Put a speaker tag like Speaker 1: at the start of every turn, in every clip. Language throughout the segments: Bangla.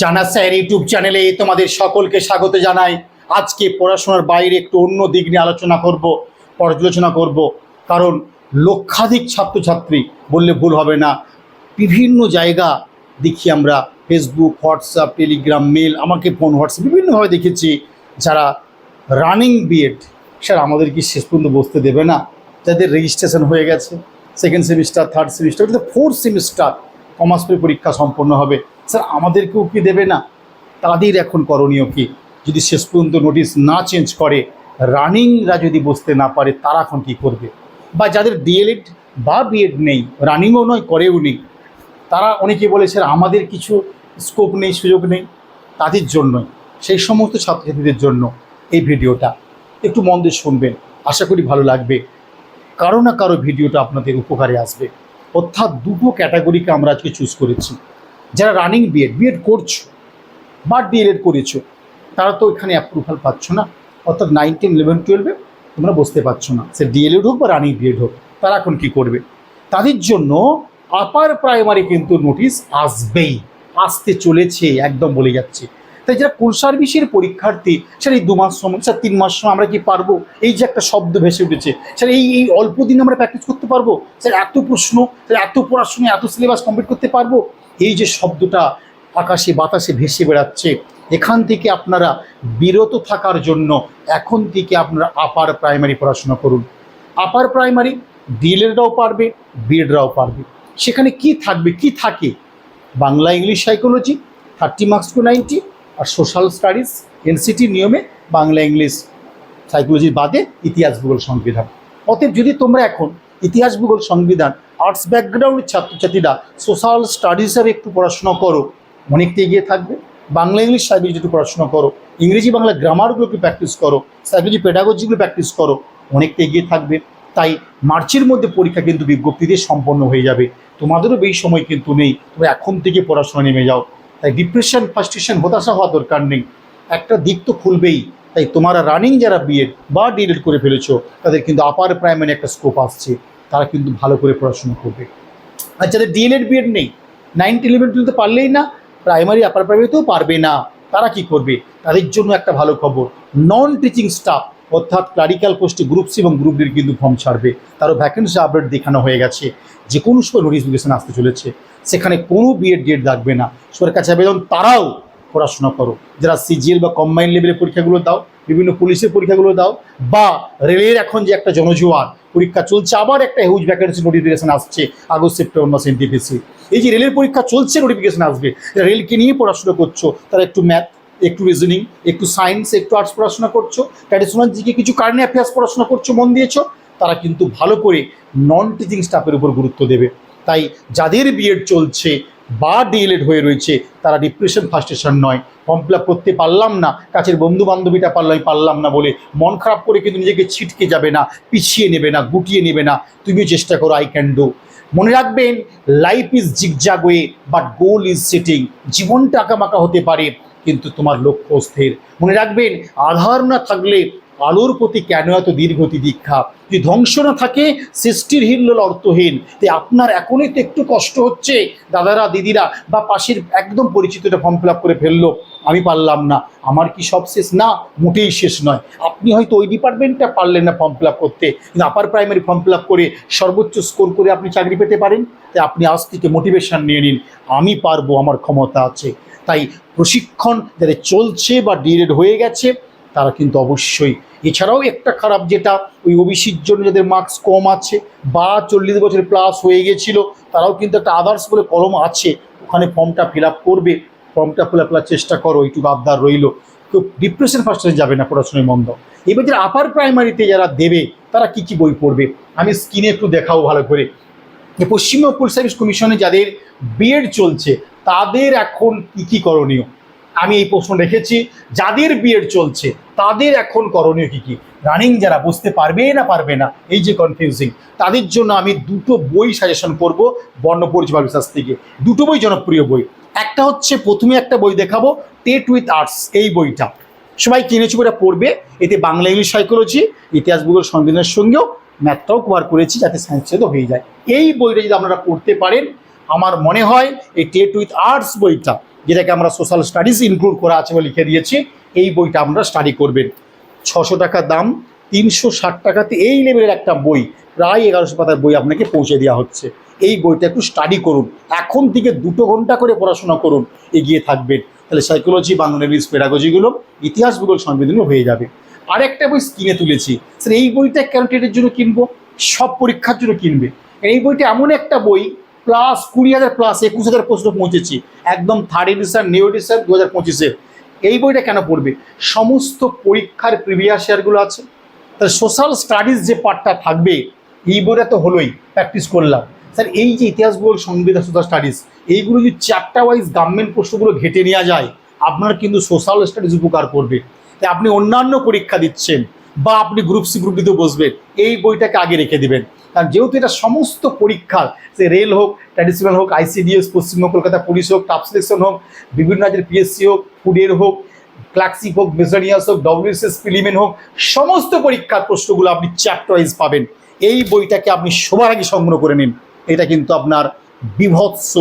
Speaker 1: জানা স্যার ইউটিউব চ্যানেলে তোমাদের সকলকে স্বাগত জানাই। আজকে পড়াশোনার বাইরে একটু অন্য দিক নিয়ে আলোচনা করব, পর্যালোচনা করব। কারণ লক্ষাধিক ছাত্রছাত্রী বললে ভুল হবে না। বিভিন্ন জায়গা দেখি আমরা ফেসবুক হোয়াটসঅ্যাপ টেলিগ্রাম মেল আমাকে ফোন হোয়াটসঅ্যাপ বিভিন্নভাবে দেখেছি। যারা রানিং বিএড স্যার আমাদের কি শেষ পর্যন্ত বসতে দেবে না? যাদের রেজিস্ট্রেশন হয়ে গেছে second semester third semester fourth semester commerce পরীক্ষা সম্পন্ন হবে। স্যার, আমাদেরকেও কি দেবে না? তাদের এখন করণীয় কি? যদি শেষ পর্যন্ত নোটিশ না চেঞ্জ করে রানিংরা যদি বসতে না পারে, তারা এখন কী করবে? বা যাদের ডিএলএড বা বিএড নেই রানিংও নয়, করেও নেই, তারা অনেকে বলে, স্যার, আমাদের কিছু স্কোপ নেই, সুযোগ নেই। তাদের জন্যই। সেই সমস্ত ছাত্রছাত্রীদের জন্য এই ভিডিওটা একটু মন দিয়ে শুনবেন। আশা করি ভালো লাগবে। কারও না কারও ভিডিওটা আপনাদের উপকারে আসবে। অর্থাৎ দুটো ক্যাটাগরিকে আমরা আজকে চুজ করেছি। যারা রানিং বিএড বিএড করছ, বা ডিএলএড করেছ, তারা তো এখানে অ্যাপ্রুভাল পাচ্ছ না। অর্থাৎ নাইন টেন ইলেভেন টুয়েলভে তোমরা বসতে পারছ না। সে ডিএলএড হোক বা রানিং বিএড হোক, তারা এখন কী করবে? তাদের জন্য আপার প্রাইমারি কিন্তু নোটিশ আসবেই, আসতে চলেছে, একদম বলে যাচ্ছে। তাই যারা কোল সার্ভিসের পরীক্ষার্থী স্যার এই দু মাস সময়, স্যার, তিন মাস সময় আমরা কি পারব? এই যে একটা শব্দ ভেসে উঠেছে, স্যার, এই এই অল্প দিন আমরা প্র্যাকটিস করতে পারব? স্যার, এত প্রশ্ন, স্যার, এত পড়াশোনা এত সিলেবাস কমপ্লিট করতে পারব? এই যে শব্দটা আকাশে, বাতাসে ভেসে বেড়াচ্ছে, এখান থেকে আপনারা বিরত থাকার জন্য এখন থেকে আপনারা আপার প্রাইমারি পড়াশোনা করুন। আপার প্রাইমারি ডিএলএডরাও পারবে বিএডরাও পারবে। সেখানে কি থাকবে, কি থাকে? Bangla English psychology thirty marks to ninety R social studies NCT নিয়মে বাংলা ইংলিশ সাইকোলজির বাদে ইতিহাস ভূগোল সংবিধান। অতএব যদি তোমরা এখন ইতিহাস ভূগোল সংবিধান আর্টস ব্যাকগ্রাউন্ডের ছাত্রছাত্রীরা সোশ্যাল স্টাডিজ হিসাবে একটু পড়াশোনা করো। অনেকটা এগিয়ে থাকবে। বাংলা ইংলিশ সাইকোলজি একটু পড়াশোনা করো, ইংরেজি, বাংলা গ্রামারগুলোকে প্র্যাকটিস করো সাইকোলজি পেডাগজিগুলো প্র্যাকটিস করো, অনেকটা এগিয়ে থাকবে। তাই মার্চের মধ্যে পরীক্ষা কিন্তু বিজ্ঞপ্তি দিয়ে সম্পন্ন হয়ে যাবে। তোমাদেরও এই সময় কিন্তু নেই। তবে এখন থেকে পড়াশোনা নেমে যাও। তাই ডিপ্রেশন ফার্স্টেশন হতাশা হওয়া দরকার নেই। একটা দিক তো খুলবেই। তাই তোমারা রানিং যারা বিএড বা ডিএড করে ফেলেছো, তাদের কিন্তু আপার প্রাইমারি একটা স্কোপ আসছে। তারা কিন্তু ভালো করে পড়াশোনা করবে। আর যাদের ডিএলএড বিএড নেই। নাইন ইলেভেন টুয়েলভে পারলেই না প্রাইমারি আপার প্রাইমারিতেও পারবে না। তারা কি করবে? তাদের জন্য একটা ভালো খবর নন টিচিং স্টাফ অর্থাৎ ক্লারিক্যাল পোস্টে গ্রুপ সি এবং গ্রুপ ডির কিন্তু ফর্ম ছাড়বে। তারও ভ্যাকেন্সি আপডেট দেখানো হয়ে গেছে। যে কোনো সময় নোটিফিকেশন আসতে চলেছে। সেখানে কোনো বিএড ডিএড লাগবে না। সবার কাছে আবেদন, তারাও পড়াশোনা করো। যারা সিজিএল বা কম্বাইন লেভেলের পরীক্ষাগুলো দাও, বিভিন্ন পুলিশের পরীক্ষাগুলো দাও, বা রেলের এখন যে একটা জনজোয়ার পরীক্ষা চলছে। আবার একটা হিউজ ভ্যাকেন্সি নোটিফিকেশন আসছে, আগস্ট সেপ্টেম্বর মাসে এনটিপিসি এই যে রেলের পরীক্ষা চলছে নোটিফিকেশন আসবে। রেলকে নিয়ে পড়াশোনা করছ, তারা একটু ম্যাথ একটু রিজনিং একটু সায়েন্স একটু আর্টস পড়াশোনা করছ ট্র্যাডিশনাল জিকে কিছু কারেন্ট অ্যাফেয়ার্স পড়াশোনা করছ, মন দিয়েছ, তারা কিন্তু ভালো করে নন টিচিং স্টাফের উপর গুরুত্ব দেবে। তাই যাদের বিএড চলছে বা ডিএলএড হয়ে রয়েছে, তারা ডিপ্রেশন ফার্স্টেশন নয়। ফর্ম ফিল করতে পারলাম না, কাছের বন্ধু বান্ধবীটা পারলাম পারলাম না বলে মন খারাপ করে কিন্তু নিজেকে ছিটকে যাবে না, পিছিয়ে নেবে না, গুটিয়ে নেবে না। তুমিও চেষ্টা করো আই ক্যান ডু মনে রাখবেন life is zigzag way but goal is setting জীবনটা আঁকামাকা হতে পারে, কিন্তু তোমার লক্ষ্য স্থির মনে রাখবেন, আধার না থাকলে আলোর প্রতি কেন এত দীর্ঘ দীক্ষা যদি ধ্বংস না থাকে, সৃষ্টির হিল্লোল অর্থহীন। তাই আপনার এখনই তো একটু কষ্ট হচ্ছে, দাদারা, দিদিরা, বা পাশের একদম পরিচিতটা ফর্ম ফিল করে ফেলল। আমি পারলাম না। আমার কি সব শেষ? না, মোটেই শেষ নয়। আপনি হয়তো ওই ডিপার্টমেন্টটা পারলেন না ফর্ম ফিল করতে। কিন্তু আপার প্রাইমারি ফর্ম ফিল করে সর্বোচ্চ স্কোর করে আপনি চাকরি পেতে পারেন। তাই আপনি আজ থেকে মোটিভেশন নিয়ে নিন। আমি পারব, আমার ক্ষমতা আছে। তাই প্রশিক্ষণ যাদের চলছে বা ডিরেড হয়ে গেছে তারা কিন্তু অবশ্যই। এছাড়াও একটা খারাপ যেটা, ওই ওবিসির জন্য যাদের মার্কস কম আছে, বা চল্লিশ বছর প্লাস হয়ে গেছিল, তারাও কিন্তু একটা আদার্স বলে কলম আছে। ওখানে ফর্মটা ফিল করবে ফর্মটা ফিল করার চেষ্টা করো, এইটুকু আবদার রইল। কেউ ডিপ্রেশন ফার্স্টে যাবে না পড়াশোনায় মন্দ এবার যারা আপার প্রাইমারিতে যারা দেবে, তারা কী কী বই পড়বে? আমি স্ক্রিনে একটু দেখাও ভালো করে। যে পশ্চিমবঙ্গ পুলিশ সার্ভিস কমিশনে যাদের বিএড চলছে, তাদের এখন কী কী করণীয়? আমি এই প্রশ্ন রেখেছি, যাদের বিএড চলছে, তাদের এখন করণীয় কী কী? রানিং যারা বুঝতে পারবে না পারবে না, এই যে কনফিউজিং তাদের জন্য আমি দুটো বই সাজেশন করব বর্ণ পরিচয় বিশ্বাস থেকে। দুটো বই জনপ্রিয় বই। একটা হচ্ছে, প্রথমে একটা বই দেখাবো টেট উইথ আর্টস এই বইটা। সবাই কিনেছি বইটা পড়বে? এতে বাংলা, ইংলিশ সাইকোলজি ইতিহাস, ভূগোল, সংবিধানের সঙ্গেও ম্যাথটাও কভার করেছি যাতে সায়েন্সে তো হয়ে যায়। এই বইটা যদি আপনারা পড়তে পারেন, আমার মনে হয় এই টেট উইথ আর্টস বইটা যেটাকে আমরা সোশ্যাল স্টাডিজ ইনক্লুড করা আছে বলে লিখে দিয়েছি, এই বইটা আপনারা স্টাডি করবেন। ছশো টাকা দাম, তিনশো ষাট টাকাতে এই লেভেলের একটা বই, প্রায় এগারোশো পাতার বই আপনাকে পৌঁছে দেওয়া হচ্ছে। এই বইটা একটু স্টাডি করুন, এখন থেকে দুটো ঘণ্টা করে পড়াশোনা করুন, এগিয়ে থাকবেন। তাহলে সাইকোলজি বাংলাদেশ পেডাগজিগুলো ইতিহাস, ভূগোল সংবিধানও হয়ে যাবে। আরেকটা বই স্কিনে তুলেছি স্যার এই বইটা কেন জন্য কিনবো? সব পরীক্ষার জন্য কিনবে। এই বইটা এমন একটা বই প্লাস কুড়ি হাজার প্লাস একুশ হাজার প্রশ্ন পৌঁছেছি। একদম থার্ড এডিশন নিউ এডিশন দু হাজার পঁচিশের এই বইটা কেন পড়বে? সমস্ত পরীক্ষার প্রিভিয়াস ইয়ারগুলো আছে। তাহলে সোশ্যাল স্টাডিজ যে পার্টটা থাকবে, এই বইটা তো হলোই প্র্যাকটিস করলাম। স্যার, এই যে ইতিহাস ভূগোল সংবিধান সোশ্যাল স্টাডিজ এইগুলো যদি চ্যাপ্টার ওয়াইজ গভর্নমেন্ট প্রশ্নগুলো ঘেটে নেওয়া যায়, আপনার কিন্তু সোশ্যাল স্টাডিজ উপকার করবে। তাই আপনি অন্যান্য পরীক্ষা দিচ্ছেন। বা আপনি গ্রুপ সি গ্রুপ ডিতে বসবেন। এই বইটাকে আগে রেখে দিবেন। কারণ যেহেতু এটা সমস্ত পরীক্ষা সে রেল হোক ট্র্যাডিশনাল হোক আইসিডিএস পশ্চিমবঙ্গ, কলকাতা পুলিশ হোক টাপ সিলেকশন হোক, বিভিন্ন রাজ্যের পিএসসি হোক ফুডের হোক ক্লাক্সিক হোক মেসানিয়াস হোক ডব্লিউএসএস প্রিলিমেন হোক, সমস্ত পরীক্ষার প্রশ্নগুলো আপনি চ্যাপ্টার ওয়াইজ পাবেন। এই বইটাকে আপনি সবার আগে সংগ্রহ করে নিন। এটা কিন্তু আপনার বিভৎস,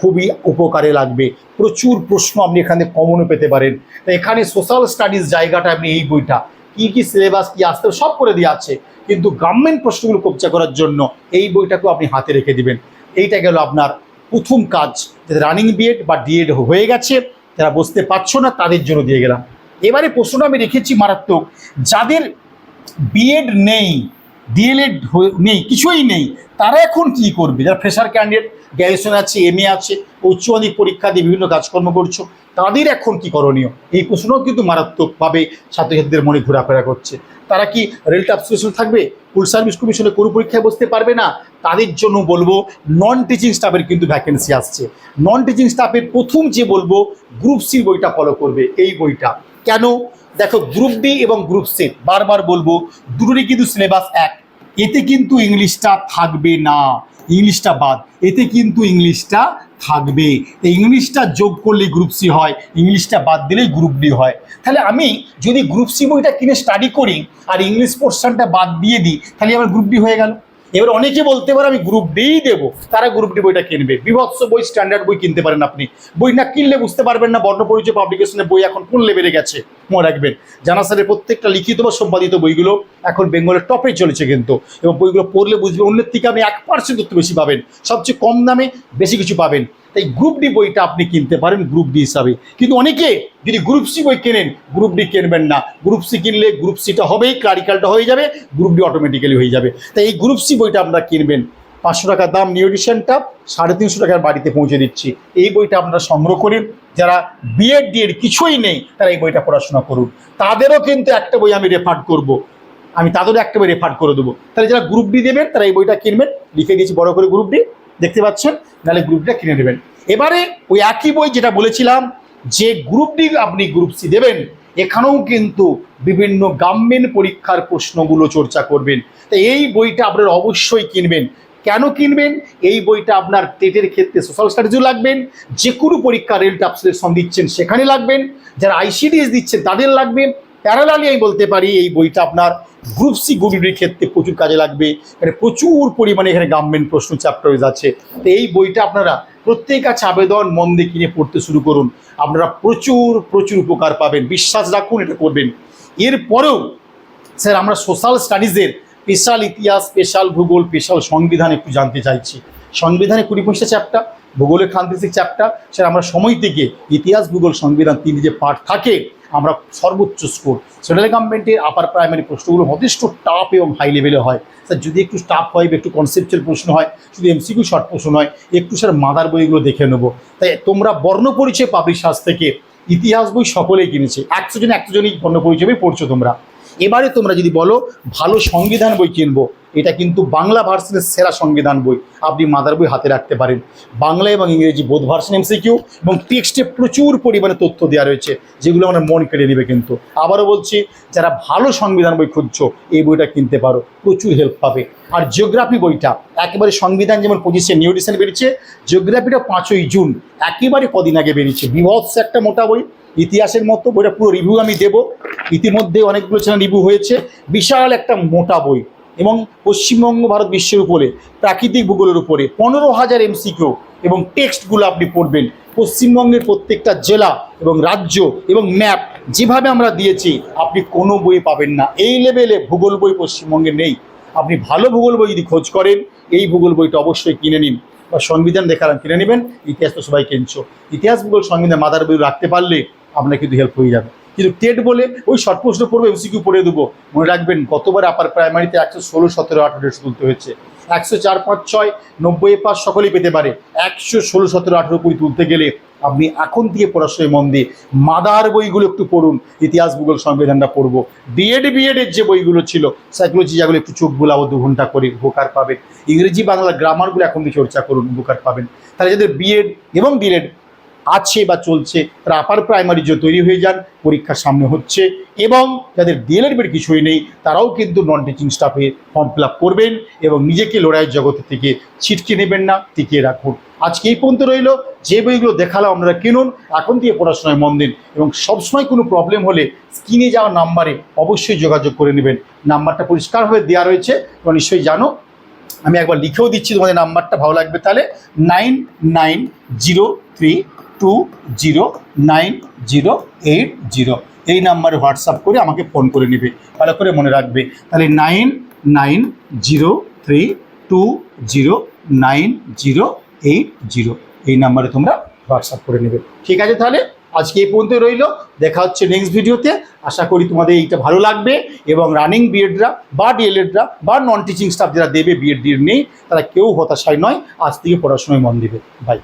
Speaker 1: খুবই উপকারে লাগবে। প্রচুর প্রশ্ন আপনি এখানে কমনও পেতে পারেন। এখানে সোশ্যাল স্টাডিজ জায়গাটা আপনি এই বইটা কী কী সিলেবাস কী আসতে সব করে দেওয়া আছে কিন্তু গভর্নমেন্ট প্রশ্নগুলো কবজা করার জন্য এই বইটাকেও আপনি হাতে রেখে দিবেন। এইটা গেল আপনার প্রথম কাজ। রানিং বিএড বা ডিএড হয়ে গেছে, যারা বসতে পারছ না, তাদের জন্য দিয়ে গেলাম। এবারে প্রশ্নটা আমি রেখেছি মারাত্মক। যাদের বিএড নেই ডিএলএড নেই, কিছুই নেই, তারা এখন কি করবে? যারা ফ্রেশার ক্যান্ডিডেট গ্র্যাজুয়েশন আছে এম এ আছে, উচ্চ মাধ্যমিক পরীক্ষা দিয়ে বিভিন্ন কাজকর্ম করছ। তাদের এখন কি করণীয়? এই প্রশ্নও কিন্তু মারাত্মকভাবে ছাত্রছাত্রীদের মনে ঘোরাফেরা করছে। তারা কি রেল টাপসিলেশন থাকবে? ফুল সার্ভিস কমিশনে কোনো পরীক্ষায় বসতে পারবে না? তাদের জন্য বলব নন টিচিং স্টাফের কিন্তু ভ্যাকেন্সি আসছে। নন টিচিং স্টাফের প্রথম যে বলব গ্রুপ সি বইটা ফলো করবে। এই বইটা। কেন? দেখো গ্রুপ ডি এবং গ্রুপ সি বারবার বলব, দুটোরই কিন্তু সিলেবাস এক। এতে কিন্তু ইংলিশটা থাকবে না। ইংলিশটা বাদ। এতে কিন্তু ইংলিশটা থাকবে। ইংলিশটা যোগ করলে গ্রুপ সি হয়, ইংলিশটা বাদ দিলেই গ্রুপ ডি হয়। তাহলে আমি যদি গ্রুপ সি বইটা কিনে স্টাডি করি, আর ইংলিশ পোর্শনটা বাদ দিয়ে দিই, তাহলে আমার গ্রুপ ডি হয়ে গেল। এবার অনেকে বলতে পারে আমি গ্রুপ ডিই দেবো। তারা গ্রুপ ডি বইটা কিনবে? বিভৎস বই স্ট্যান্ডার্ড বই কিনতে পারেন আপনি। বই না কিনলে বুঝতে পারবেন না বর্ণ পরিচয় পাবলিকেশনের বই এখন কোন লেভেলে গেছে, মনে রাখবেন। জানা স্যারের প্রত্যেকটা লিখিত বা সম্পাদিত বইগুলো এখন বেঙ্গলের টপে চলেছে কিন্তু। এবং বইগুলো পড়লে বুঝবে অন্যের থেকে আপনি এক পার্সেন্ট একটু বেশি পাবেন। সবচেয়ে কম দামে বেশি কিছু পাবেন। তাই গ্রুপ ডি বইটা আপনি কিনতে পারেন গ্রুপ ডি হিসাবে। কিন্তু অনেকে যদি গ্রুপ সি বই কেনেন গ্রুপ ডি কিনবেন না। গ্রুপ সি কিনলে গ্রুপ সিটা হবেই ক্লারিক্যালটা হয়ে যাবে গ্রুপ ডি অটোমেটিক্যালি হয়ে যাবে। তাই এই গ্রুপ সি বইটা আপনারা কিনবেন। পাঁচশো টাকা দাম নিউ এডিশনটা সাড়ে তিনশো টাকার বাড়িতে পৌঁছে দিচ্ছি। এই বইটা আপনারা সংগ্রহ করেন। যারা বিএড ডিএড কিছুই নেই, তারা এই বইটা পড়াশোনা করুন। তাদেরও কিন্তু একটা বই আমি রেফার করব। আমি তাদেরও একটা বই রেফার করে দেবো। তাহলে যারা গ্রুপ ডি দেবেন, তারা এই বইটা কিনবেন। লিখে দিয়েছি বড় করে গ্রুপ ডি দেখতে পাচ্ছেন? নাহলে গ্রুপটা কিনে নেবেন। এবারে ওই একই বই যেটা বলেছিলাম, যে গ্রুপ ডি আপনি গ্রুপ সি দেবেন, এখানেও কিন্তু বিভিন্ন গভর্নমেন্ট পরীক্ষার প্রশ্নগুলো চর্চা করবেন। তাই এই বইটা আপনারা অবশ্যই কিনবেন। কেন কিনবেন? এই বইটা আপনার টেটের ক্ষেত্রে সোশ্যাল স্টাডিজও লাগবেন যে কোনো পরীক্ষা রেল টাপ সিলেকশন দিচ্ছেন সেখানে লাগবেন, যারা আইসিডিএস দিচ্ছেন তাদের লাগবে। প্যারালালি আমি বলতে পারি, এই বইটা আপনার গ্রুপ সি গ্রুপডির ক্ষেত্রে প্রচুর কাজে লাগবে। এখানে প্রচুর পরিমাণে এখানে গভর্নমেন্ট প্রশ্ন চ্যাপ্টার আছে। তো এই বইটা আপনারা প্রত্যেক কাছে আবেদন, মন দিয়ে কিনে পড়তে শুরু করুন। আপনারা প্রচুর প্রচুর উপকার পাবেন। বিশ্বাস রাখুন, এটা করবেন। এরপরেও স্যার, আমরা সোশ্যাল স্টাডিজের স্পেশাল ইতিহাস স্পেশাল ভূগোল স্পেশাল সংবিধান একটু জানতে চাইছি। সংবিধানে কুড়ি পঁচিশটা চ্যাপ্টার ভূগোলের খান্তিসিক চ্যাপ্টার স্যার, আমরা সময় থেকে ইতিহাস, ভূগোল, সংবিধান তিন যে পাঠ থাকে আমরা সর্বোচ্চ স্কোর সেন্ট্রাল গভর্নমেন্টের আপার প্রাইমারি প্রশ্নগুলো যথেষ্ট টাফ এবং হাই লেভেলে হয়। স্যার যদি একটু টাফ হয় বা একটু কনসেপচুয়াল প্রশ্ন হয়, শুধু এমসিকিউ শর্ট প্রশ্ন হয় একটু স্যার মাদার বইগুলো দেখে নেব। তাই তোমরা বর্ণ পরিচয় পাবলিশার্স থেকে ইতিহাস বই সকলেই কিনেছে। একশো জন, একশো জনই বর্ণ পরিচয় পড়ছো তোমরা। এবারে তোমরা যদি বলো, ভালো সংবিধান বই কিনবো, এটা কিন্তু বাংলা ভার্সনের সেরা সংবিধান বই। আপনি মাদার বই হাতে রাখতে পারেন। বাংলা এবং ইংরেজি বোধ ভার্সন এমসিকিউ এবং টেক্সটে প্রচুর পরিমাণে তথ্য দেওয়া রয়েছে, যেগুলো আমরা মন কেড়ে নেবে কিন্তু। আবারও বলছি, যারা ভালো সংবিধান বই খুঁজছো, এই বইটা কিনতে পারো, প্রচুর হেল্প পাবে। আর জিওগ্রাফি বইটা, একেবারে সংবিধান যেমন পঁচিশে নিউ এডিশন বেরিয়েছে জিওগ্রাফিটা পাঁচই জুন, একেবারে কদিন আগে বেরিয়েছে। বিভৎস একটা মোটা বই। ইতিহাসের মতো বইটা পুরো রিভিউ আমি দেবো। ইতিমধ্যে অনেকগুলো চ্যানেল রিভিউ হয়েছে। বিশাল একটা মোটা বই এবং পশ্চিমবঙ্গ, ভারত বিশ্বের উপরে, প্রাকৃতিক ভূগোলের উপরে পনেরো হাজার এমসিকিউ এবং টেক্সটগুলো আপনি পড়বেন। পশ্চিমবঙ্গের প্রত্যেকটা জেলা এবং রাজ্য এবং ম্যাপ যেভাবে আমরা দিয়েছি, আপনি কোনো বই পাবেন না। এই লেভেলে ভূগোল বই পশ্চিমবঙ্গে নেই। আপনি ভালো ভূগোল বই যদি খোঁজ করেন, এই ভূগোল বইটা অবশ্যই কিনে নিন বা সংবিধান দেখালাম কিনে নেবেন। ইতিহাস তো সবাই কিনছো ইতিহাস, ভূগোল, সংবিধান মাদার বই রাখতে পারলে আপনার কিন্তু হেল্প হয়ে যাবে। কিন্তু টেট বলে ওই শর্ট প্রশ্ন পড়ব এমসিকিউ পড়ে দেবো। মনে রাখবেন, গতবার আপার প্রাইমারিতে একশো ষোলো, সতেরো, আঠারো তুলতে হয়েছে। একশো চার, পাঁচ, ছয় নব্বই পাঁচ সকলেই পেতে পারে। একশো ষোলো, সতেরো, আঠেরো কুড়ি তুলতে গেলে আপনি এখন থেকে পড়াশোনায় মন দিয়ে মাদার বইগুলো একটু পড়ুন, ইতিহাস, ভূগোল, সংবিধানটা পড়ব। বিএড বিএডের যে বইগুলো ছিল সাইকোলজি যাগুলো একটু চোখ বোলাবো, দু ঘণ্টা করে উপকার পাবেন। ইংরেজি, বাংলা গ্রামারগুলো এখন চর্চা করুন, উপকার পাবেন। তাহলে যাদের বিএড এবং ডিএড আছে বা চলছে, তারা আপার প্রাইমারি যে তৈরি হয়ে যান পরীক্ষার সামনে হচ্ছে এবং যাদের ডিএলএড বের কিছুই নেই, তারাও কিন্তু নন টিচিং স্টাফে ফর্ম ফিল করবেন এবং নিজেকে লড়াইয়ের জগতে থেকে ছিটকে নেবেন না, টিকিয়ে রাখুন। আজকে এই পর্যন্ত রইল। যে বইগুলো দেখালাম আপনারা কিনুন, এখন থেকে পড়াশোনায় মন দিন এবং সবসময় কোনো প্রবলেম হলে স্ক্রিনে যাওয়া নাম্বারে অবশ্যই যোগাযোগ করে নেবেন। নাম্বারটা পরিষ্কারভাবে দেওয়া রয়েছে, তোমরা নিশ্চয়ই জানো। আমি একবার লিখেও দিচ্ছি, তোমাদের নাম্বারটা ভালো লাগবে তাহলে। Nine nine zero three two zero nine zero eight zero. এই নাম্বারে হোয়াটসঅ্যাপ করে আমাকে ফোন করে নেবে, ভালো করে মনে রাখবে। তাহলে nine nine zero three two zero nine zero eight zero. এই নাম্বারে তোমরা হোয়াটসঅ্যাপ করে নেবে। ঠিক আছে তাহলে? আজকে এই পর্যন্ত রইল। দেখা হচ্ছে নেক্সট ভিডিওতে আশা করি তোমাদের এইটা ভালো লাগবে এবং রানিং বিএডরা বা ডিএলএডরা বা নন টিচিং স্টাফ যারা দেবে বিএড ডিএড নেই, তারা কেউ হতাশায় নয়। আজ থেকে পড়াশোনায় মন দেবে। বাই